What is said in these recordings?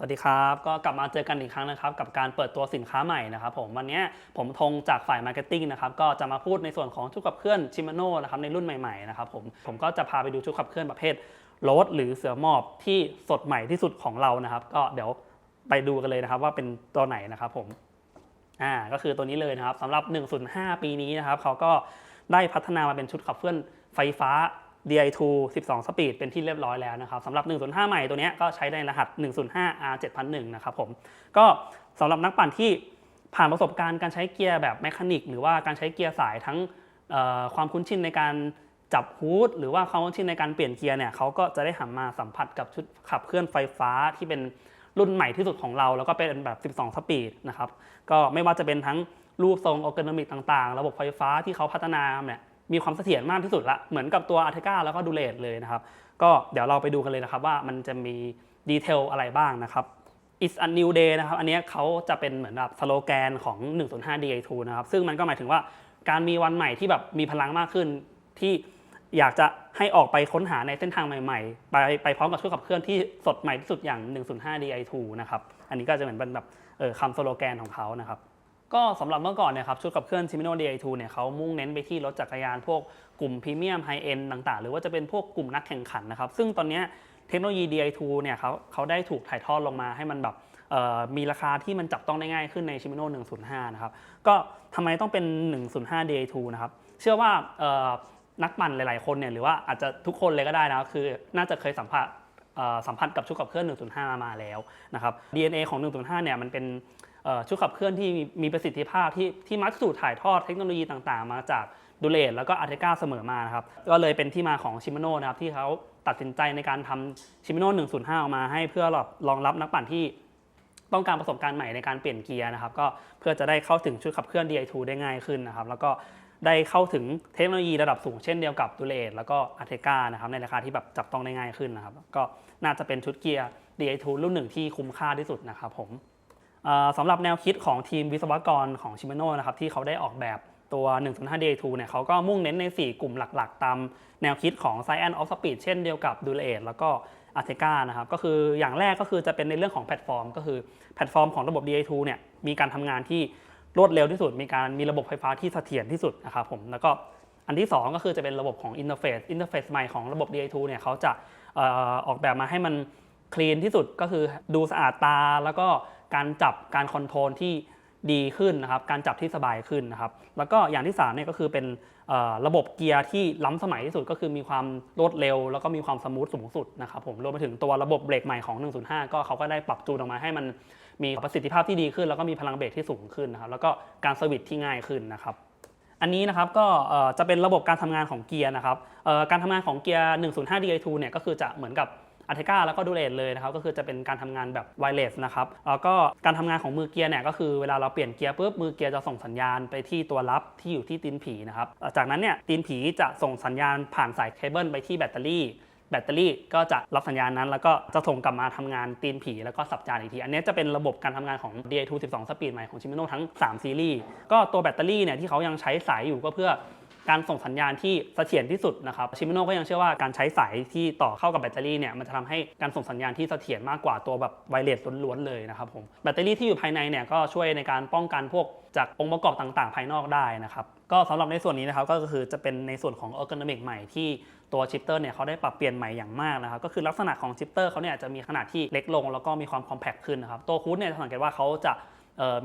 สวัสดีครับ ก็กลับมาเจอกันอีกครั้งนะครับ กับการเปิดตัวสินค้าใหม่นะครับผมวันนี้ผมธงจากฝ่ายมาร์เก็ตติ้งนะครับก็จะมาพูดในส่วนของชุดขับเคลื่อนชิมาโน่นะครับในรุ่นใหม่ๆนะครับผมผมก็จะพาไปดูชุดขับเคลื่อนประเภทรดหรือเสือหมอบที่สดใหม่ที่สุดของเรานะครับ ก็เดี๋ยวไปดูกันเลยนะครับว่าเป็นตัวไหนนะครับผมอ่าก็คือตัวนี้เลยนะครับสำหรับ 105 ปีนี้นะครับเขาก็ได้พัฒนามาเป็นชุดขับเคลื่อนไฟฟ้า DI2 12สปีดเป็นที่เรียบร้อยแล้วนะครับสำหรับ 105 ใหม่ตัวนี้ก็ใช้ในรหัส 105 R 7001 นะครับผมก็สำหรับนักปั่นที่ผ่านประสบการณ์การใช้เกียร์แบบแมคานิก หรือว่าการใช้เกียร์สายทั้งความคุ้นชินในการจับฮูดหรือว่าความคุ้นชินในการเปลี่ยนเกียร์เนี่ยเขาก็จะได้หันมาสัมผัสกับชุดขับเคลื่อนไฟฟ้าที่เป็นรุ่นใหม่ที่สุดของเรา แล้วก็เป็นแบบ 12 สปีดนะครับก็ไม่ว่าจะเป็นทั้งรูปทรงออร์แกนมิกต่างๆ ระบบไฟฟ้าที่เขาพัฒนาเนี่ย มีความเสถียรมากที่สุดละ เหมือนกับตัวอาร์เทกาแล้วก็ดูเลตเลยนะครับ ก็เดี๋ยวเราไปดูกันเลยนะครับว่ามันจะมีดีเทลอะไรบ้างนะครับ It's a new day นะครับ อันนี้เขาจะเป็นเหมือนแบบสโลแกนของ 105 DA2 นะครับ ซึ่งมันก็หมายถึงว่าการมีวันใหม่ที่แบบมีพลังมากขึ้น ที่อยากจะให้ออกไปค้นหาในเส้นทางใหม่ๆ ไปไปพร้อมกับชุดขับเคลื่อนที่สดใหม่ที่สุดอย่าง 105 DI2 นะครับ อันนี้ก็จะเหมือนเป็นแบบเออคำสโลแกนของเขานะครับ ก็สำหรับเมื่อก่อนเนี่ยครับชุดขับเคลื่อน Shimano DI2 เนี่ยเขามุ่งเน้นไปที่รถจักรยานพวกกลุ่มพรีเมียมไฮเอ็นต่างๆ หรือว่าจะเป็นพวกกลุ่มนักแข่งขันนะครับ ซึ่งตอนนี้เทคโนโลยี DI2 เนี่ยเขาเขาได้ถูกถ่ายทอดลงมาให้มันแบบมีราคาที่มันจับต้องได้ง่ายขึ้นใน Shimano 105 นะครับ ก็ทำไมต้องเป็น 105 DI2 นะครับ เชื่อว่านักปั่นหลายๆคนเนี่ยหรือว่าอาจจะทุกคนเลยก็ได้นะคือน่าจะเคยสัมผัสสัมผัสกับชุดขับเคลื่อน 105 มาแล้วนะครับ DNA ของ 105 เนี่ยมันเป็น ชุดขับเคลื่อนที่มีประสิทธิภาพที่ที่มักจะถูกถ่ายทอดเทคโนโลยีต่างๆ มาจากดูเลตแล้วก็อาร์เทกาเสมอมานะครับ ก็เลยเป็นที่มาของชิม a โนนะครับที่เขาตัดสินใจในการทำชิม a โน่105 ออกมาให้เพื่อรองรับนักปั่นที่ต้องการประสบการณ์ใหม่ในการเปลี่ยนเกียร์นะครับก็เพื่อจะได้เข้าถึงชุดขับเคลื่อน DI2 ได้ง่ายขึ้นนะครับแล้วก็ได้เข้าถึงเทคโนโลยีระดับสูงเช่นเดียวกับดูเลตแล้วก็อาร์เทกานะครับในราคาที่แบบจับต้องได้ง่ายขึ้นนะครับก็น่าจะเป็นชุดเกียร์ DI2 รุ่นหนึ่งที่คุ้มค่าที่สุดนะครับผม สำหรับแนวคิดของทีมวิศวกรของชิม a โนนะครับที่เขาได้ออกแบบตัว 105 Day 2เนี่ยเขาก็มุ่งเน้นใน 4 กลุ่มหลักๆ ตามแนวคิดของ Science of Speed เช่นเดียวกับ d u l a t แล้วก็ a r t e c a นะครับก็คืออย่างแรกก็คือจะเป็นในเรื่องของแพลตฟอร์ม ก็คือแพลตฟอร์มของระบบ DA2 เนี่ยมีการทำงานที่รวดเร็วที่สุด มีการมีระบบไฟฟ้าที่เสถียรที่สุดนะครับผมแล้วก็อันที่ 2 ก็คือจะเป็นระบบของอินเทอร์เฟซอินเทอร์เฟซใหม่ของระบบ DA2 เนี่ยเขาจะออกแบบมาให้มันคลีนที่สุดก็คือดูสะอาดตาแล้วก็ การจับการคอนโทรลที่ดีขึ้นนะครับ การจับที่สบายขึ้นนะครับ แล้วก็อย่างที่3เนี่ยก็คือเป็นระบบเกียร์ที่ล้ำสมัยที่สุดก็คือมีความรวดเร็ว แล้วก็มีความสมูทสูงสุดนะครับผมรวมไปถึงตัวระบบเบรกใหม่ของ 105 ก็เขาก็ได้ปรับจูนออกมาให้มันมีประสิทธิภาพที่ดีขึ้น แล้วก็มีพลังเบรกที่สูงขึ้นนะครับ แล้วก็การสวิตช์ที่ง่ายขึ้นนะครับอันนี้นะครับก็จะเป็นระบบการทำงานของเกียร์นะครับการทำงานของเกียร์ 105 DI2 เนี่ยก็คือจะเหมือนกับ อัเทกาแล้วก็ดูเลตเลยนะครับก็คือจะเป็นการทำงานแบบไวเลสนะครับแล้วก็การทำงานของมือเกียร์เนี่ยก็คือเวลาเราเปลี่ยนเกียร์ปุ๊บมือเกียร์จะส่งสัญญาณไปที่ตัวรับที่อยู่ที่ตีนผีนะครับจากนั้นเนี่ยตีนผีจะส่งสัญญาณผ่านสายเคเบิลไปที่แบตเตอรี่แบตเตอรี่ก็จะรับสัญญาณนั้น แล้วก็จะส่งกลับมาทำงานตีนผีแล้วก็สับจานอีกที อันนี้จะเป็นระบบการทำงานของ DA2 12สปีดใหม่ของ Shimano ทั้ง 3 ซีรีส์ ก็ตัวแบตเตอรี่เนี่ยที่เขายังใช้สายอยู่ก็เพื่อ การส่งสัญญาณที่เสถียรที่สุดนะครับชิม a โนก็ยังเชื่อว่าการใช้สายที่ต่อเข้ากับแบตเตอรี่เนี่ยมันจะทำให้การส่งสัญญาณที่เสถียรมากกว่าตัวแบบไวเลสล้วนๆเลยนะครับผมแบตเตอรี่ที่อยู่ภายในเนี่ยก็ช่วยในการป้องกันพวกจากองค์ประกอบต่างๆ ภายนอกได้นะครับก็สำหรับในส่วนนี้นะครับก็คือจะเป็นในส่วนของ ergonomic ใหม่ที่ตัวชิปเตอร์เนี่ยเขาได้ปรับเปลี่ยนใหม่อย่างมากนะครับก็คือลักษณะของชิปเตอร์เขาเนี่ยจะมีขนาดที่เล็กลง แล้วก็มีความคอมแพคขึ้นนะครับตัวคูดเนี่ยสังเกตว่าเขาจะ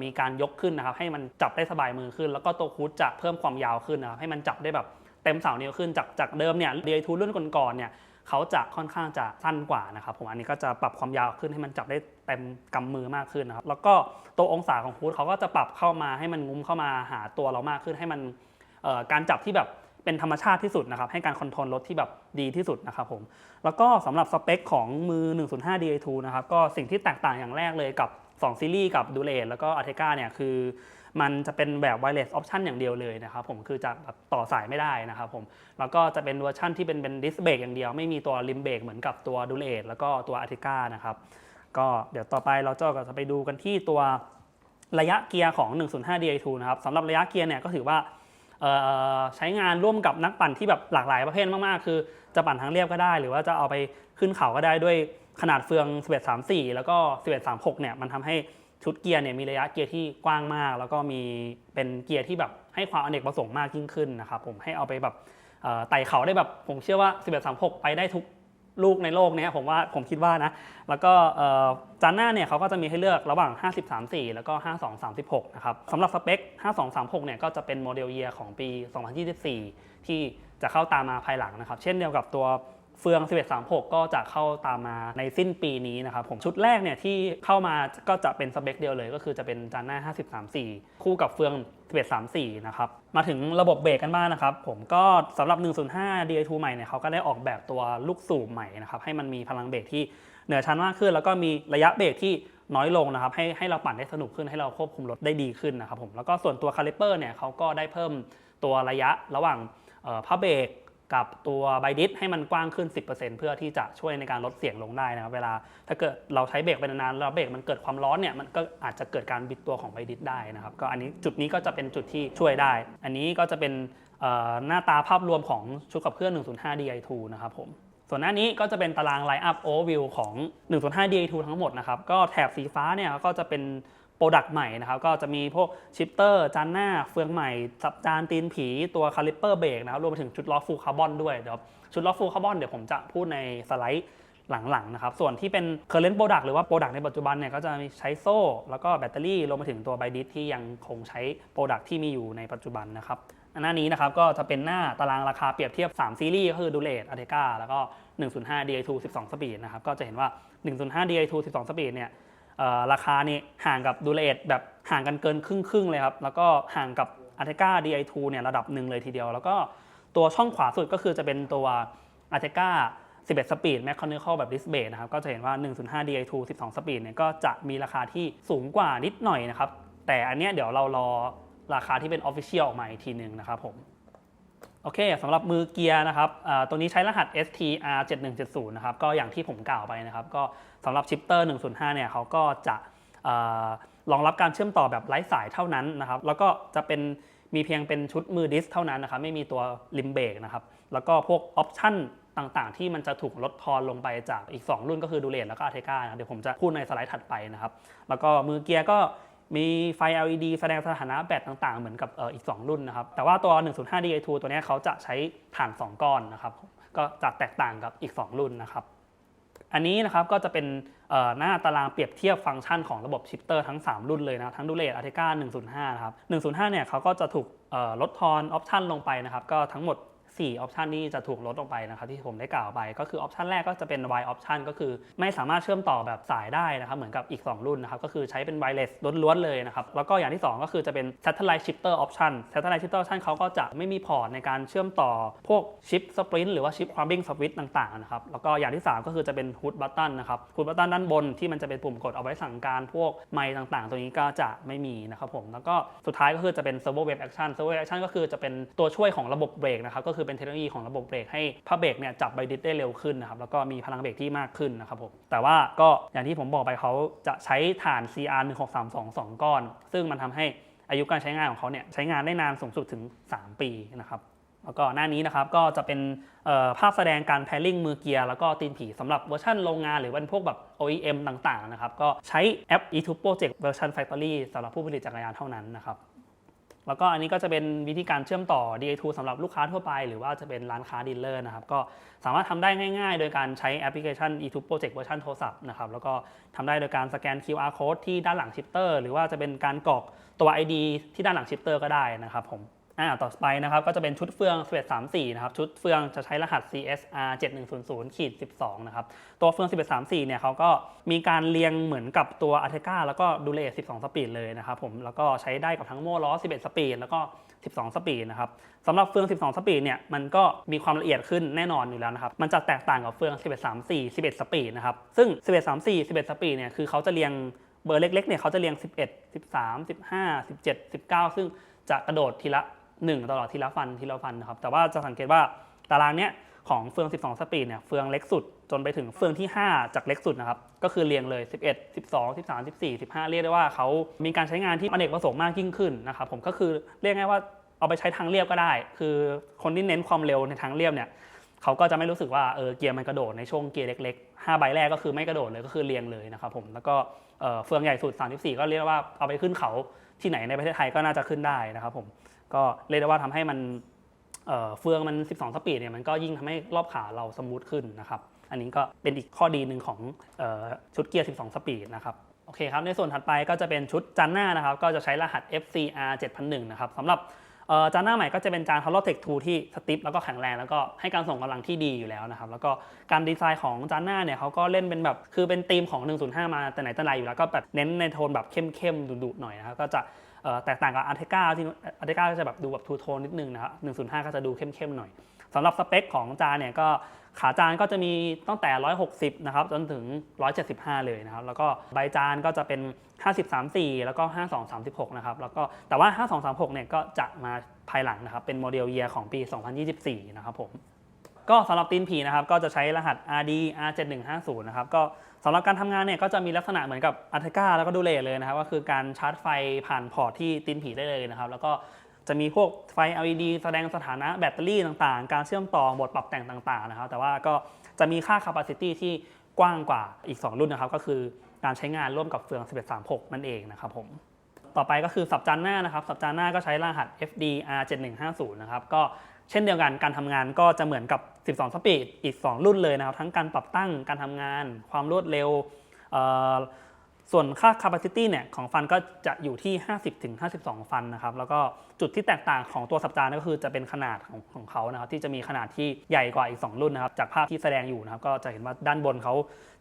มีการยกขึ้นนะครับให้มันจับได้สบายมือขึ้น แล้วก็ตัวคูดจะเพิ่มความยาวขึ้นนะครับให้มันจับได้แบบเต็มเสานิ้วขึ้นจากจากเดิมเนี่ยเดียทูรุ่นก่อนๆเนี่ยเขาจะค่อนข้างจะสั้นกว่านะครับผมอันนี้ก็จะปรับความยาวขึ้นให้มันจับได้เต็มกำมือมากขึ้นนะครับแล้วก็ตัวองศาของคูดเขาก็จะปรับเข้ามาให้มันงุ้มเข้ามาหาตัวเรามากขึ้นให้มันการจับที่แบบเป็นธรรมชาติที่สุดนะครับให้การคอนโทรลรถที่แบบดีที่สุดนะครับผมแล้วก็สำหรับสเปคของมือ 105 DA2 นะครับก็สิ่งที่แตกต่างอย่างแรกเลยกับ 2 ซีรีส์กับดูเลตแล้วก็ a r t e c a เนี่ยคือมันจะเป็นแบบ wireless option อย่างเดียวเลยนะครับผมคือจะแบบต่อสายไม่ได้นะครับผมแล้วก็จะเป็นเวอร์ชั่นที่เป็นเป็นดิสเบรกอย่างเดียว ไม่มีตัวริมเบรกเหมือนกับตัวดูเลตแล้วก็ตัว a r t e c a นะครับก็เดี๋ยวต่อไปเราจะไปดูกันที่ตัวระยะเกียร์ของ 105 DA2 นะครับสำหรับระยะเกียร์เนี่ยก็ถือว่าใช้งานร่วมกับนักปั่นที่แบบหลากหลายประเภทมาก ๆ คือจะปั่นทางเรียบก็ได้ หรือว่าจะเอาไปขึ้นเขาก็ได้ด้วย ขนาดเฟือง 1134 แล้วก็ 1136 เนี่ยมันทำให้ชุดเกียร์เนี่ยมีระยะเกียร์ที่กว้างมาก แล้วก็มีเป็นเกียร์ที่แบบให้ความอเนกประสงค์มากยิ่งขึ้นนะครับผมให้เอาไปแบบไต่เขาได้แบบผมเชื่อว่า 1136 ไปได้ทุกลูกในโลกเนี้ยผมว่าผมคิดว่านะ แล้วก็จานหน้าเนี่ยเขาก็จะมีให้เลือกระหว่าง 5034 แล้วก็ 5236 นะครับสำหรับสเปค 5236 เนี่ยก็จะเป็นโมเดลเยียร์ของปี 2024 ที่จะเข้าตามมาภายหลังนะครับ เช่นเดียวกับตัว เฟือง 1136 ก็จะเข้าตามมาในสิ้นปีนี้นะครับผมชุดแรกเนี่ยที่เข้ามาก็จะเป็นสเปคเดียวเลย ก็คือจะเป็นจานหน้า 5034 คู่กับเฟือง 1134 นะครับ มาถึงระบบเบรกกันบ้างนะครับ ผมก็สำหรับ 105 DI2 ใหม่เนี่ยเขาก็ได้ออกแบบตัวลูกสูบใหม่นะครับ ให้มันมีพลังเบรกที่เหนือชั้นมากขึ้น แล้วก็มีระยะเบรกที่น้อยลงนะครับให้ให้เราปั่นได้สนุกขึ้นให้เราควบคุมรถได้ดีขึ้นนะครับผมแล้วก็ส่วนตัวคาลิเปอร์เนี่ยเขาก็ได้เพิ่มตัวระยะระหว่างผ้าเบรก กับตัวไบดิสให้มันกว้างขึ้น 10%เพื่อที่จะช่วยในการลดเสียงลงได้นะครับเวลาถ้าเกิดเราใช้เบรกไปนานๆแล้วเบรกมันเกิดความร้อนเนี่ยมันก็อาจจะเกิดการบิดตัวของไบดิสได้นะครับก็อันนี้จุดนี้ก็จะเป็นจุดที่ช่วยได้ อันนี้ก็จะเป็นหน้าตาภาพรวมของชุดขับเคลื่อน 105 Di2 นะครับผมส่วนหน้านี้ก็จะเป็นตารางไลน์อัพโอเวอร์วิวของ 105 Di2 ทั้งหมดนะครับก็แถบสีฟ้าเนี่ยก็จะเป็น โปรดักต์ใหม่นะครับก็จะมีพวกชิปเตอร์จานหน้าเฟืองใหม่ สับจานตีนผีตัวคาลิปเปอร์เบรกนะครับรวมไปถึงชุดล้อฟูลคาร์บอนด้วยเดี๋ยวชุดล้อฟูลคาร์บอนเดี๋ยวผมจะพูดในสไลด์หลังๆนะครับส่วนที่เป็น current product หรือว่า product ในปัจจุบันเนี่ยก็จะมีใช้โซ่ แล้วก็แบตเตอรี่รวมไปถึงตัวไบดิสที่ยังคงใช้ product ที่มีอยู่ในปัจจุบันนะครับหน้านี้นะครับก็จะเป็นหน้าตารางราคาเปรียบเทียบ 3 ซีรีส์ก็คือดูเลตอเทกาแล้วก็ 105 Di2 12สปีดนะครับก็จะเห็นว่า 105 Di2 12สปีดเนี่ย ราคานี่ห่างกับดูเลตแบบห่างกันเกินครึ่งครึ่งๆเลยครับ แล้วก็ห่างกับอาร์เทกา Di2 เนี่ยระดับหนึ่งเลยทีเดียว แล้วก็ตัวช่องขวาสุดก็คือจะเป็นตัวอาร์เทกา11 สปีด Mechanical แบบ Disc Brake นะครับ ก็จะเห็นว่า105 Di2 12 สปีดเนี่ยก็จะมีราคาที่สูงกว่านิดหน่อยนะครับ แต่อันเนี้ยเดี๋ยวเรารอราคาที่เป็น Official ออกมาอีกทีหนึ่งนะครับผม โอเคสำหรับมือเกียร์นะครับตัวนี้ใช้รหัส STR 7170นะครับก็อย่างที่ผมกล่าวไปนะครับ ก็สำหรับชิปเตอร์105เนี่ยเขาก็จะรองรับการเชื่อมต่อแบบไร้สายเท่านั้นนะครับ แล้วก็จะเป็นมีเพียงเป็นชุดมือดิสเท่านั้นนะครับ ไม่มีตัวลิมเบรกนะครับ แล้วก็พวกออปชั่นต่างๆ ที่มันจะถูกลดทอนลงไปจากอีก 2 รุ่นก็คือดูเลตแล้วก็อาเทกานะเดี๋ยวผมจะพูดในสไลด์ถัดไปนะครับ แล้วก็มือเกียร์ก็ มีไฟ LED แสดงสถานะแบตต่างๆ เหมือนกับอออีก 2 รุ่นนะครับ แต่ว่าตัว 105 Di2 ตัวนี้เขาจะใช้ถ่าน 2 ก้อนนะครับ ก็จะแตกต่างกับอีก 2 รุ่นนะครับ อันนี้นะครับก็จะเป็นหน้าตารางเปรียบเทียบฟังก์ชันของระบบชิปเตอร์ทั้ง 3 รุ่นเลยนะทั้งดูเลตอาร์เทกา105 นะครับ 105 เนี่ยเขาก็จะถูกลดทอนออปชันลงไปนะครับ ก็ทั้งหมด 4ออปชันนี้จะถูกลดลงไปนะครับที่ผมได้กล่าวไป ก็คือออปชันแรกก็จะเป็น Y option ก็คือไม่สามารถเชื่อมต่อแบบสายได้นะครับเหมือนกับอีก 2 รุ่นนะครับก็คือใช้เป็น wireless ล้วนๆเลยนะครับแล้วก็อย่างที่ 2 ก็คือจะเป็น satellite shifter option satellite shifter option เขาก็จะไม่มีพอร์ตในการเชื่อมต่อพวกชิป sprint หรือว่าชิป crumbing switch ต่างๆนะครับแล้วก็อย่างที่ 3 ก็คือจะเป็น hood button นะครับ hood button ด้านบนที่มันจะเป็นปุ่มกดเอาไว้สั่งการพวกไมค์ต่างๆ ตัวนี้ก็จะไม่มีนะครับผมแล้วก็สุดท้ายก็คือจะเป็น servo wave action servo wave action ก็คือจะเป็นตัวช่วยของระบบเบรกนะครับก็คือเป็นเทคโนโลยีของระบบเบรกให้ผ้าเบรกเนี่ยจับไบดิสได้เร็วขึ้นนะครับแล้วก็มีพลังเบรกที่มากขึ้นนะครับผมแต่ว่าก็อย่างที่ผมบอกไปเขาจะใช้ฐาน CR 1632 2 ก้อน ซึ่งมันทำให้อายุการใช้งานของเขาเนี่ยใช้งานได้นานสูงสุดถึง 3 ปีนะครับแล้วก็หน้านี้นะครับก็จะเป็นภาพแสดงการแพลิงมือเกียร์แล้วก็ตีนผีสำหรับเวอร์ชันโรงงานหรือเป็นพวกแบบ OEM ต่างๆนะครับก็ใช้แอป e t u Project เวอร์ชัน Factory สำหรับผู้ผลิตจักรยานเท่านั้นนะครับ แล้วก็อันนี้ก็จะเป็นวิธีการเชื่อมต่อ DA2 สำหรับลูกค้าทั่วไป หรือว่าจะเป็นร้านค้าดีลเลอร์นะครับก็สามารถทำได้ง่ายๆ โดยการใช้แอปพลิเคชัน e2 Project เวอร์ชันโทรศัพท์นะครับแล้วก็ทำได้โดยการสแกน QR code ที่ด้านหลังชิปเตอร์ หรือว่าจะเป็นการกรอกตัว ID ที่ด้านหลังชิปเตอร์ก็ได้นะครับผม อ่าต่อไปนะครับก็จะเป็นชุดเฟือง1134นะครับชุดเฟืองจะใช้รหัส CSR 7100ขีด12นะครับตัวเฟือง1134เนี่ยเขาก็มีการเรียงเหมือนกับตัวอาเทกาแล้วก็ดูเลต12 สปีดเลยนะครับผมแล้วก็ใช้ได้กับทั้งโม่ล้อ 11 สปีดแล้วก็ 12 สปีดนะครับสำหรับเฟือง 12 สปีดเนี่ยมันก็มีความละเอียดขึ้นแน่นอนอยู่แล้วนะครับมันจะแตกต่างกับเฟือง 1134 11 สปีดนะครับซึ่ง 1134 11 สปีดเนี่ยคือเขาจะเรียงเบอร์เล็กๆเนี่ยเขาจะเรียง 11 13 15 17 19 ซึ่งจะกระโดดทีละ 1 ตลอดทีละฟันทีละฟันนะครับแต่ว่าจะสังเกตว่าตารางเนี้ยของเฟือง 12 สปีดเนี่ยเฟืองเล็กสุดจนไปถึงเฟืองที่ 5 จากเล็กสุดนะครับก็คือเรียงเลย 11 12 13 14 15 เรียกได้ว่าเขามีการใช้งานที่อเนกประสงค์มากยิ่งขึ้นนะครับผมก็คือเรียกง่ายว่าเอาไปใช้ทางเรียบก็ได้ คือคนที่เน้นความเร็วในทางเรียบเนี่ยเขาก็จะไม่รู้สึกว่าเออเกียร์มันกระโดดในช่วงเกียร์เล็กๆ5ใบแรกก็คือไม่กระโดดเลยก็คือเรียงเลยนะครับผมแล้วก็เอ่อเฟืองใหญ่สุด 34 ก็เรียกว่าเอาไปขึ้นเขาที่ไหนในประเทศไทยก็น่าจะขึ้นได้นะครับผม ก็เรียกได้ว่าทำให้มันเเฟืองมัน 12 สปีดเนี่ยมันก็ยิ่งทำให้รอบขาเราสมูทขึ้นนะครับ อันนี้ก็เป็นอีกข้อดีหนึ่งของออชุดเกียร์ 12 สปีดนะครับโอเคครับ ในส่วนถัดไปก็จะเป็นชุดจานหน้านะครับ ก็จะใช้รหัส FCR 7001 นะครับสำหรับจานหน้าใหม่ก็จะเป็นจาน Holotech 2 ที่สติปแล้วก็แข็งแรงแล้วก็ให้การส่งกำลังที่ดีอยู่แล้วนะครับ แล้วก็การดีไซน์ของจานหน้าเนี่ยเขาก็เล่นเป็นแบบคือเป็นธีมของ 105 มาแต่ไหนแต่ไรอยู่แล้วก็แบบเน้นในโทนแบบเข้มๆดุๆหน่อยนะครับก็จะ แตกต่างกับอาร์เทกาที่อาร์เทกาจะแบบดูแบบทูโทนนิดนึงนะครับ105ก็จะดูเข้มๆหน่อยสำหรับสเปคของจานเนี่ยก็ขาจานก็จะมีตั้งแต่ 160 นะครับ จนถึง 175 เลยนะครับ แล้วก็ใบจานก็จะเป็น 5034 แล้วก็ 5236 นะครับ แล้วก็แต่ว่า 5236 เนี่ยก็จะมาภายหลังนะครับ เป็นโมเดลเยียของปี 2024 นะครับผม ก็สำหรับตีนผีนะครับก็จะใช้รหัส RD R7150 นะครับก็สำหรับการทำงานเนี่ยก็จะมีลักษณะเหมือนกับอัลเทกาแล้วก็ดูเลเลยนะครับก็คือการชาร์จไฟผ่านพอร์ตที่ตีนผีได้เลยนะครับแล้วก็จะมีพวกไฟ LED แสดงสถานะแบตเตอรี่ต่างๆ การเชื่อมต่อโหมดปรับแต่งต่างๆนะครับแต่ว่าก็จะมีค่า capacity ที่กว้างกว่าอีก 2 รุ่นนะครับก็คือการใช้งานร่วมกับเฟือง 1136 นั่นเองนะครับผมต่อไปก็คือสับจานหน้านะครับสับจานหน้าก็ใช้รหัส FDR 7150 นะครับก็ เช่นเดียวกันการทำงานก็จะเหมือนกับ 12 สปีดอีก 2 รุ่นเลยนะครับ ทั้งการปรับตั้งการทำงาน ความรวดเร็ว ส่วนค่า capacity เนี่ยของฟันก็จะอยู่ที่ 50-52 ฟันนะครับ แล้วก็จุดที่แตกต่างของตัวสับจานก็คือจะเป็นขนาดของของเขานะครับ ที่จะมีขนาดที่ใหญ่กว่าอีก 2 รุ่นนะครับ จากภาพที่แสดงอยู่นะครับ ก็จะเห็นว่าด้านบนเขา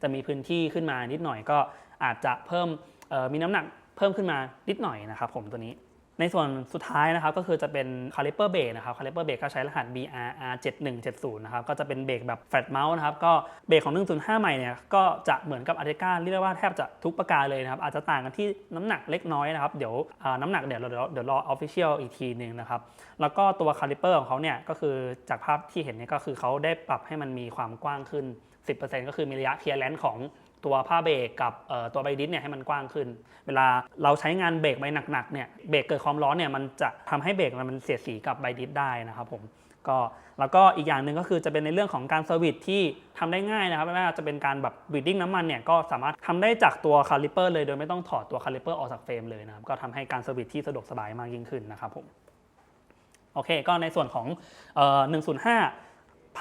จะมีพื้นที่ขึ้นมานิดหน่อยก็อาจจะเพิ่มมีน้ำหนักเพิ่มขึ้นมานิดหน่อยนะครับ ผมตัวนี้ ในส่วนสุดท้ายนะครับก็คือจะเป็นคาลิเปอร์เบรกนะครับคาลิเปอร์เบรกก็ใช้รหัส BRR 7170นะครับก็จะเป็นเบรกแบบแฟลตเมาส์นะครับก็เบรกของ 105 ใหม่เนี่ยก็จะเหมือนกับอาร์เทกาเรียกว่าแทบจะทุกประการเลยนะครับอาจจะต่างกันที่น้ำหนักเล็กน้อยนะครับเดี๋ยวน้ำหนักเดี๋ยวเราเดี๋ยวรอออฟฟิเชียลอีกทีหนึ่งนะครับแล้วก็ตัวคาลิเปอร์ของเขาเนี่ยก็คือจากภาพที่เห็นเนี่ยก็คือเขาได้ปรับให้มันมีความกว้างขึ้น 10%ก็คือมีระยะเคลียร์แลนของ ตัวผ้าเบรกกับตัวใบดิสเนี่ยให้มันกว้างขึ้น เวลาเราใช้งานเบรกใบหนักๆเนี่ยเบรกเกิดความร้อนเนี่ยมันจะทำให้เบรกมันเสียดสีกับใบดิสได้นะครับผมก็แล้วก็อีกอย่างหนึ่งก็คือจะเป็นในเรื่องของการเซอร์วิสที่ทำได้ง่ายนะครับไม่ว่าจะเป็นการแบบบีดดิ้งน้ำมันเนี่ยก็สามารถทำได้จากตัวคาลิเปอร์เลยโดยไม่ต้องถอดตัวคาลิเปอร์ออกจากเฟรมเลยนะครับก็ทำให้การเซอร์วิสที่สะดวกสบายมากยิ่งขึ้นนะครับผมโอเคก็ในส่วนของ105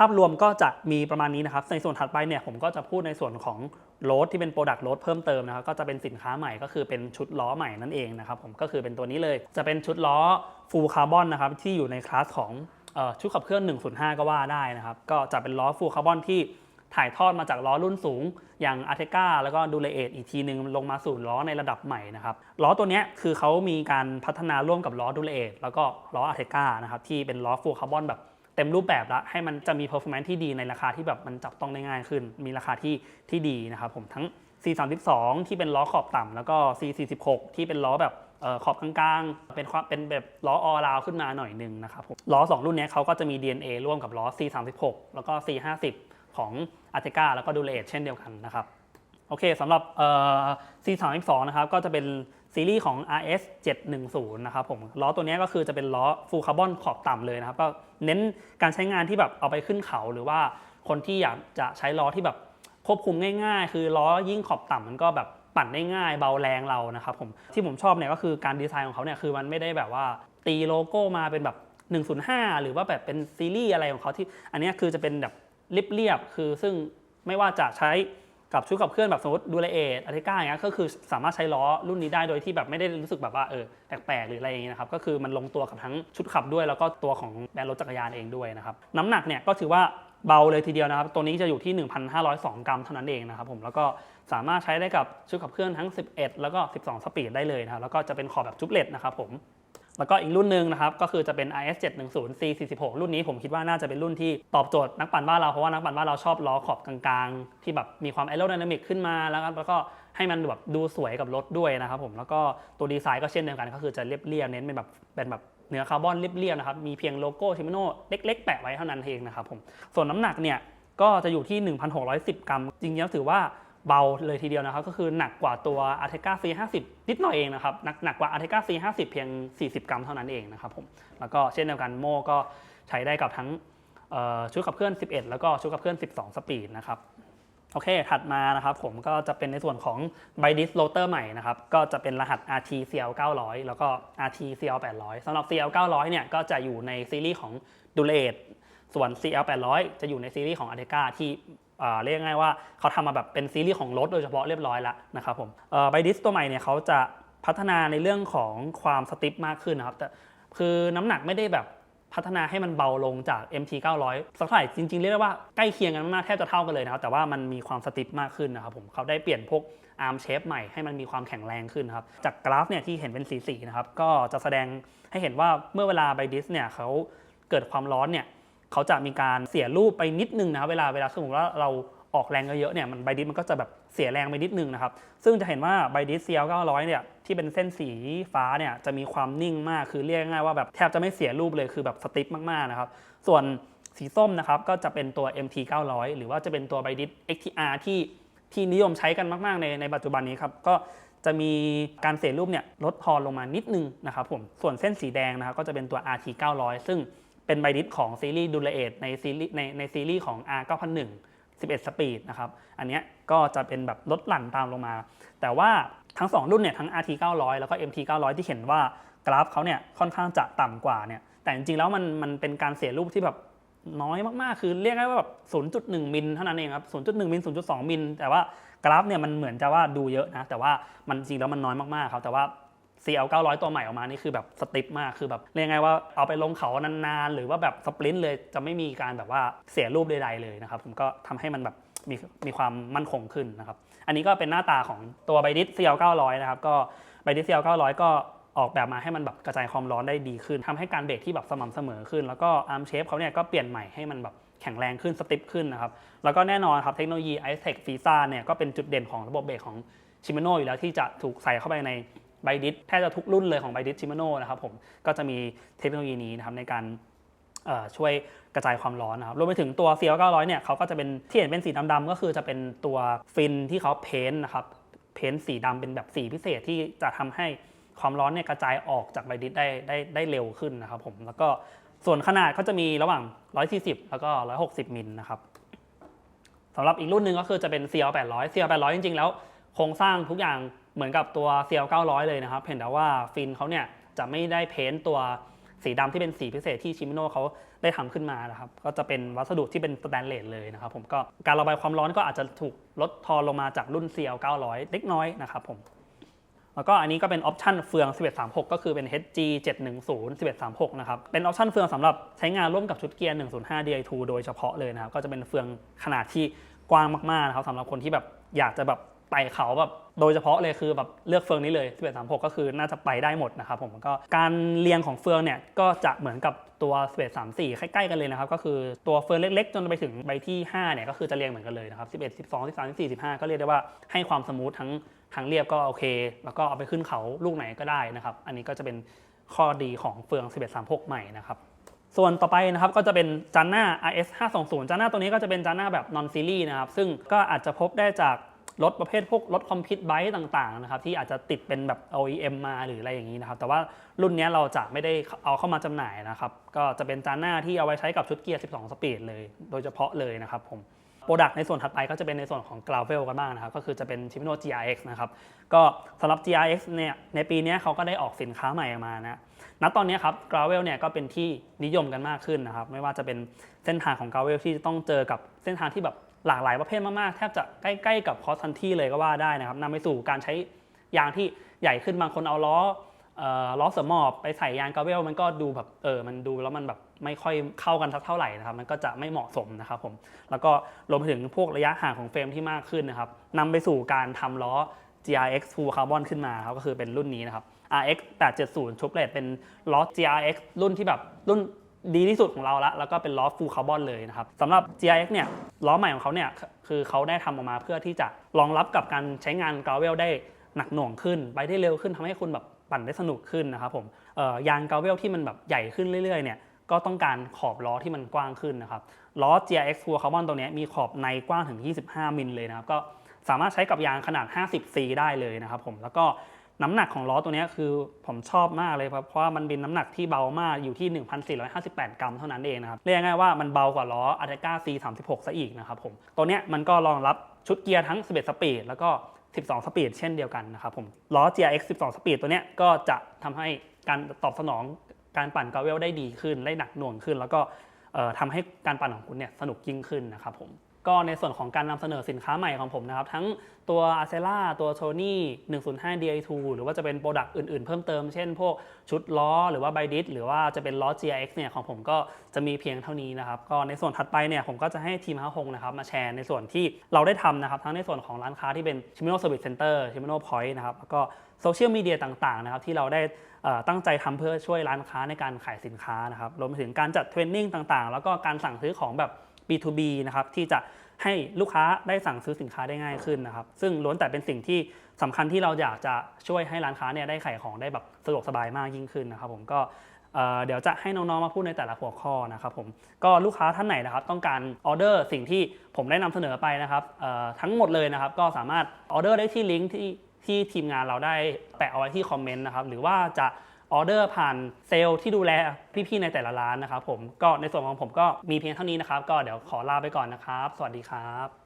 าพรวมก็จะมีประมาณนี้นะครับ ในส่วนถัดไปเนี่ยผมก็จะพูดในส่วนของโรดที่เป็นโปรดักต์โรดเพิ่มเติมนะครับก็จะเป็นสินค้าใหม่ก็คือเป็นชุดล้อใหม่นั่นเองนะครับผมก็คือเป็นตัวนี้เลยจะเป็นชุดล้อฟูลคาร์บอนนะครับที่อยู่ในคลาสของออชุดขับเคลื่อน 105 ก็ว่าได้นะครับก็จะเป็นล้อฟูลคาร์บอนที่ถ่ายทอดมาจากล้อรุ่นสูง อย่างอาร์เทกาแล้วก็ดูเลเอทอีกทีหนึ่งลงมาสู่ล้อในระดับใหม่นะครับล้อตัวนี้คือเขามีการพัฒนาร่วมกับล้อดูเลเอทแล้วก็ล้ออาร์เทกานะครับที่เป็นล้อฟูลคาร์บอนแบบ เต็มรูปแบบแล้วให้มันจะมี performance ที่ดีในราคาที่แบบมันจับต้องได้ง่ายขึ้น มีราคาที่ที่ดีนะครับผมทั้ง C32 ที่เป็นล้อขอบต่ำแล้วก็ C46 ที่เป็นล้อแบบออขอบกลางๆ เป็นความเป็นแบบล้อออราวขึ้นมาหน่อยหนึงนะครับผมล้อ 2 รุ่นนี้เขาก็จะมี DNA ร่วมกับล้อ C36 แล้วก็ C50 ของ a r t e c a แล้วก็ d u l a t เช่นเดียวกันนะครับ โอเคสำหรับ C32 นะครับก็จะเป็น ซีรีส์ของ RS 710 นะครับผมล้อตัวนี้ก็คือจะเป็นล้อฟูลคาร์บอนขอบต่ำเลยนะครับ ก็เน้นการใช้งานที่แบบเอาไปขึ้นเขาหรือว่าคนที่อยากจะใช้ล้อที่แบบควบคุมง่ายๆ คือล้อยิ่งขอบต่ำมันก็แบบปั่นได้ง่ายเบาแรงเรานะครับผมที่ผมชอบเนี่ยก็คือการดีไซน์ของเขาเนี่ยคือมันไม่ได้แบบว่าตีโลโก้มาเป็นแบบ 105 หรือว่าแบบเป็นซีรีส์อะไรของเขาที่ อันนี้คือจะเป็นแบบเรียบๆคือซึ่งไม่ว่าจะใช้ กับชุดขับเคลื่อนแบบสมมติดูเลเอทอาร์ติก้าอย่างเงี้ยก็คือสามารถใช้ล้อรุ่นนี้ได้โดยที่แบบไม่ได้รู้สึกแบบว่าเออแปลกๆหรืออะไรอย่างเงี้ยนะครับก็คือมันลงตัวกับทั้งชุดขับด้วย แล้วก็ตัวของแบรนด์รถจักรยานเองด้วยนะครับน้ำหนักเนี่ยก็ถือว่าเบาเลยทีเดียวนะครับ ตัวนี้จะอยู่ที่ 1,502 กรัมเท่านั้นเองนะครับผม แล้วก็สามารถใช้ได้กับชุดขับเคลื่อนทั้ง 11 แล้วก็ 12 สปีดได้เลยนะครับ แล้วก็จะเป็นขอบแบบจุบเลตนะครับผม แล้วก็อีกรุ่นหนึ่งนะครับก็คือจะเป็น IS 710 C 46รุ่นนี้ผมคิดว่าน่าจะเป็นรุ่นที่ตอบโจทย์นักปั่นบ้านเราเพราะว่านักปั่นบ้านเราชอบล้อขอบกลางๆ ที่แบบมีความแอโร d y นามิกขึ้นมาแล้วก็แล้วก็ให้มันแบบดูสวยกับรถด้วยนะครับผมแล้วก็ตัวดีไซน์ก็เช่นเดียวกันก็คือจะเรียบๆเน้นเป็นแบบเป็นแบบเนื้อคาร์บอนเรียบๆนะครับมีเพียงโลโก้ชิมโนเล็ก ๆ แปะไว้เท่านั้นเองนะครับผมส่วนน้ำหนักเนี่ยก็จะอยู่ที่ 1,610 กรัม จริงๆแล้วถือว่า เบาเลยทีเดียวนะครับ ก็คือหนักกว่าตัว a r t e c a C50 นิดหน่อยเองนะครับ หนักหนักกว่า a r t e c a C50 เพียง 40 กรัมเท่านั้นเองนะครับผมแล้วก็เช่นเดียวกันโม่ก็ใช้ได้กับทั้งชุดขับเคลื่อน 11 แล้วก็ชุดขับเคลื่อน 12 สปีดนะครับโอเค ถัดมานะครับผมก็จะเป็นในส่วนของ b y d i s Rotor ใหม่นะครับ ก็จะเป็นรหัส RT CL 900 แล้วก็ RT CL 800สำหรับ CL 900เนี่ยก็จะอยู่ในซีรีส์ของ d u l a t ส่วน CL 800จะอยู่ในซีรีส์ของ a r t e c a ที่ เรียกง่ายว่าเขาทำมาแบบเป็นซีรีส์ของรถโดยเฉพาะเรียบร้อยแล้วนะครับผมไบดิสตัวใหม่เนี่ยเขาจะพัฒนาในเรื่องของความสติปมากขึ้นนะครับแต่คือน้ำหนักไม่ได้แบบพัฒนาให้มันเบาลงจาก MT 900 สักเท่าไหร่จริงๆ เรียกได้ว่าใกล้เคียงกันมากแทบจะเท่ากันเลยนะครับ แต่ว่ามันมีความสติปมากขึ้นนะครับผมเขาได้เปลี่ยนพวกอาร์มเชฟใหม่ให้มันมีความแข็งแรงขึ้นนครับ จากกราฟเนี่ยที่เห็นเป็นสีๆนะครับ ก็จะแสดงให้เห็นว่าเมื่อเวลาไบดิสเนี่ยเขาเกิดความร้อนเนี่ย เขาจะมีการเสียรูปไปนิดนึงนะครับเวลาเวลาสมมติว่าเราออกแรงเยอะๆเนี่ยมันไบดิสมันก็จะแบบเสียแรงไปนิดนึงนะครับ ซึ่งจะเห็นว่าไบดิส CL 900เนี่ยที่เป็นเส้นสีฟ้าเนี่ยจะมีความนิ่งมากคือเรียกง่ายว่าแบบแทบจะไม่เสียรูปเลยคือแบบสติปมากๆนะครับ ส่วนสีส้มนะครับก็จะเป็นตัว MT 900 หรือว่าจะเป็นตัวไบดิส XTR ที่ที่นิยมใช้กันมากๆในในปัจจุบันนี้ครับก็จะมีการเสียรูปเนี่ยลดทอนลงมานิดนึงนะครับผมส่วนเส้นสีแดงนะครับก็จะเป็นตัว RT 900 ซึ่ง เป็นไบดิสของซีรีส์ดูลเอทในซีรีส์ในในซีรีส์ของ R 9001 11 สปีดนะครับ อันเนี้ยก็จะเป็นแบบลดหลั่นตามลงมา แต่ว่าทั้ง 2 รุ่นเนี่ยทั้ง RT 900 แล้วก็ MT 900 ที่เห็นว่ากราฟเขาเนี่ยค่อนข้างจะต่ำกว่าเนี่ย แต่จริงๆแล้วมันมันเป็นการเสียรูปที่แบบน้อยมากๆ คือเรียกได้ว่าแบบ 0.1 มิลเท่านั้นเองครับ 0.1 มิล 0.2 มิล แต่ว่ากราฟเนี่ยมันเหมือนจะว่าดูเยอะนะ แต่ว่ามันจริงแล้วมันน้อยมากๆครับ แต่ว่า CL 900 ตัวใหม่ออกมานี่คือแบบสติปมากคือแบบเรียกไงว่าเอาไปลงเขานานๆ หรือว่าแบบสปรินต์เลยจะไม่มีการแบบว่าเสียรูปใดๆเลยนะครับผมก็ทำให้มันแบบมีมีความมั่นคงขึ้นนะครับ อันนี้ก็เป็นหน้าตาของตัวไบดิส CL 900 นะครับ ก็ไบดิส CL 900 ก็ออกแบบมาให้มันแบบกระจายความร้อนได้ดีขึ้นทำให้การเบรกที่แบบสม่ำเสมอขึ้น แล้วก็อาร์มเชฟเขาเนี่ยก็เปลี่ยนใหม่ให้มันแบบแข็งแรงขึ้นสติปขึ้นนะครับ แล้วก็แน่นอนครับเทคโนโลยี i t e c f i s a เนี่ยก็เป็นจุดเด่นของระบบเบรกของชิมโนอยู่แล้วที่จะถูกใส่เข้าไปใน ไบดิสแทบจะทุกรุ่นเลยของไบดิสชิม a โนนะครับผมก็จะมีเทคโนโลยีนี้นะครับในการช่วยกระจายความร้อนนะครับรวมไปถึงตัว CL 900เนี่ยเขาก็จะเป็นที่เห็นเป็นสีดำๆก็คือจะเป็นตัวฟินที่เขาเพ้นนะครับเพ้นสีดำเป็นแบบสีพิเศษที่จะทำให้ความร้อนเนี่ยกระจายออกจากไบดิสได้ได้ได้เร็วขึ้นนะครับผมแล้วก็ส่วนขนาดก็จะมีระหว่าง 140 แล้วก็ 160 มิลนะครับสำหรับอีกรุ่นหนึ่งก็คือจะเป็น CL 800 CL 800 จริงๆ แล้ว โครงสร้างทุกอย่าง เหมือนกับตัว CL 900เลยนะครับ เห็นแต่ว่าฟินเขาเนี่ยจะไม่ได้เพ้นท์ตัวสีดำที่เป็นสีพิเศษที่ชิมิโนเขาได้ทำขึ้นมานะครับ ก็จะเป็นวัสดุที่เป็นสแตนเลสเลยนะครับผมก็การระบายความร้อนก็อาจจะถูกลดทอนลงมาจากรุ่น CL 900 เล็กน้อยนะครับผมแล้วก็อันนี้ก็เป็นออปชันเฟือง 1136 ก็คือเป็น HG 710 1136 นะครับ เป็นออปชันเฟืองสำหรับใช้งานร่วมกับชุดเกียร์ 105 DI2 โดยเฉพาะเลยนะครับ ก็จะเป็นเฟืองขนาดที่กว้างมากๆนะครับสำหรับคนที่แบบอยากจะแบบ ไต่เขาแบบโดยเฉพาะเลยคือแบบเลือกเฟืองนี้เลย1136 ก็คือน่าจะไปได้หมดนะครับผมก็การเรียงของเฟืองเนี่ยก็จะเหมือนกับตัว1134ใกล้ๆกันเลยนะครับก็คือตัวเฟืองเล็กๆ จนไปถึงใบที่5เนี่ยก็คือจะเรียงเหมือนกันเลยนะครับ11 12 13 14 15 ก็เรียกได้ว่าให้ความสมูททั้งทางเรียบก็โอเค แล้วก็เอาไปขึ้นเขาลูกไหนก็ได้นะครับอันนี้ก็จะเป็นข้อดีของเฟือง 1136 ใหม่นะครับส่วนต่อไปนะครับก็จะเป็นจานหน้า RS 520จานหน้าตัวนี้ก็จะเป็นจานหน้าแบบ non series นะครับซึ่งก็อาจจะพบได้จาก รถประเภทพวกรถคอมพิวต์ไบค์ต่างๆนะครับที่อาจจะติดเป็นแบบ OEM มาหรืออะไรอย่างนี้นะครับแต่ว่ารุ่นนี้เราจะไม่ได้เอาเข้ามาจำหน่ายนะครับก็จะเป็นจานหน้าที่เอาไว้ใช้กับชุดเกียร์ 12 สปีดเลย โดยเฉพาะเลยนะครับผมโปรดักต์ในส่วนถัดไปก็จะเป็นในส่วนของ g r a v e l กันบ้างนะครับก็คือจะเป็น Shimano GRX นะครับก็สำหรับ GRX เนี่ยในปีนี้เขาก็ได้ออกสินค้าใหม่ออกมานะณตอนนี้ครับ g r a v e l เนี่ยก็เป็นที่นิยมกันมากขึ้นนะครับไม่ว่าจะเป็นเส้นทางของ g r a v e l ที่จะต้องเจอกับเส้นทางที่แบบ หลากหลายประเภทมากๆ แทบจะใกล้ๆกับคอสทันที่เลยก็ว่าได้นะครับนำไปสู่การใช้ยางที่ใหญ่ขึ้นบางคนเอาล้ออล้อเสมอบไปใส่ยางกาเวลมันก็ดูแบบเออมันดูแล้วมันแบบไม่ค่อยเข้ากันสักเท่าไหร่นะครับ มันก็จะไม่เหมาะสมนะครับผมแล้วก็รวมไปถึงพวกระยะห่างของเฟรมที่มากขึ้นนะครับนำไปสู่การทำล้อ GRX Full Carbon ขึ้นมาครับก็คือเป็นรุ่นนี้นะครับ RX 870 t r u p l e t เป็นล้อ GRX รุ่นที่แบบรุ่น ดีที่สุดของเราละแล้วก็เป็นล้อ Full Carbon เลยนะครับสำหรับ GRX เนี่ยล้อใหม่ของเขาเนี่ยคือเขาได้ทำออกมาเพื่อที่จะรองรับกับการใช้งานกราเวลได้หนักหน่วงขึ้น ไปได้เร็วขึ้นทำให้คุณแบบปั่นได้สนุกขึ้นนะครับผมเอ่อยางกราเวลที่มันแบบใหญ่ขึ้นเรื่อยๆเนี่ยก็ต้องการขอบล้อที่มันกว้างขึ้นนะครับล้อ GRX Full Carbon ตัวเนี้ยมีขอบในกว้างถึง 25 มิลเลยนะครับก็สามารถใช้กับยางขนาด 50C ได้เลยนะครับผมแล้วก็ น้ำหนักของล้อตัวนี้คือผมชอบมากเลยครับเพราะว่ามันเป็นน้ำหนักที่เบามากอยู่ที่ 1,458 กรัมเท่านั้นเองนะครับเรียกง่ายว่ามันเบากว่าล้อ a t e c a C36 ซะอีกนะครับผมตัวนี้มันก็รองรับชุดเกียร์ทั้ง 11 สปีดแล้วก็ 12 สปีดเช่นเดียวกันนะครับผมล้อ GRX 12 สปีดตัวนี้ก็จะทำให้การตอบสนองการปั่นกราเวลได้ดีขึ้นได้หนักหน่วงขึ้น แล้วก็เอ่อทำให้การปั่นของคุณเนี่ยสนุกยิ่งขึ้นนะครับผม ก็ในส่วนของการนำเสนอสินค้าใหม่ของผมนะครับ ทั้งตัว a c e l a ตัว Tony 105 Di2 หรือว่าจะเป็นโปรดักต์อื่นๆ เพิ่มเติม เช่นพวกชุดล้อ หรือว่าไบดิสหรือว่าจะเป็นล้อ GRX เนี่ยของผมก็จะมีเพียงเท่านี้นะครับ ก็ในส่วนถัดไปเนี่ยผมก็จะให้ทีมฮาฮงนะครับมาแชร์ในส่วนที่เราได้ทำนะครับ ทั้งในส่วนของร้านค้าที่เป็น Shimano Service Center Shimano Point นะครับแล้วก็โซเชียลมีเดียต่างๆนะครับที่เราได้ตั้งใจทำเพื่อช่วยร้านค้าในการขายสินค้านะครับรวมไปถึงการจัดเทรนนิ่งต่างๆ แล้วก็การสั่งซื้อของแบบ B2B นะครับที่จะให้ลูกค้าได้สั่งซื้อสินค้าได้ง่ายขึ้นนะครับ ซึ่งล้วนแต่เป็นสิ่งที่สำคัญที่เราอยากจะช่วยให้ร้านค้าเนี่ยได้ขายของได้แบบสะดวกสบายมากยิ่งขึ้นนะครับ ผมก็เดี๋ยวจะให้น้องๆมาพูดในแต่ละหัวข้อนะครับผมก็ลูกค้าท่านไหนนะครับ ต้องการออเดอร์สิ่งที่ผมได้นำเสนอไปนะครับทั้งหมดเลยนะครับ ก็สามารถออเดอร์ได้ที่ลิงก์ที่ที่ทีมงานเราได้แปะเอาไว้ที่คอมเมนต์นะครับหรือว่าจะ ออเดอร์ผ่านเซลล์ที่ดูแลพี่ๆในแต่ละร้านนะครับผมก็ในส่วนของผมก็มีเพียงเท่านี้นะครับ ก็เดี๋ยวขอลาไปก่อนนะครับ สวัสดีครับ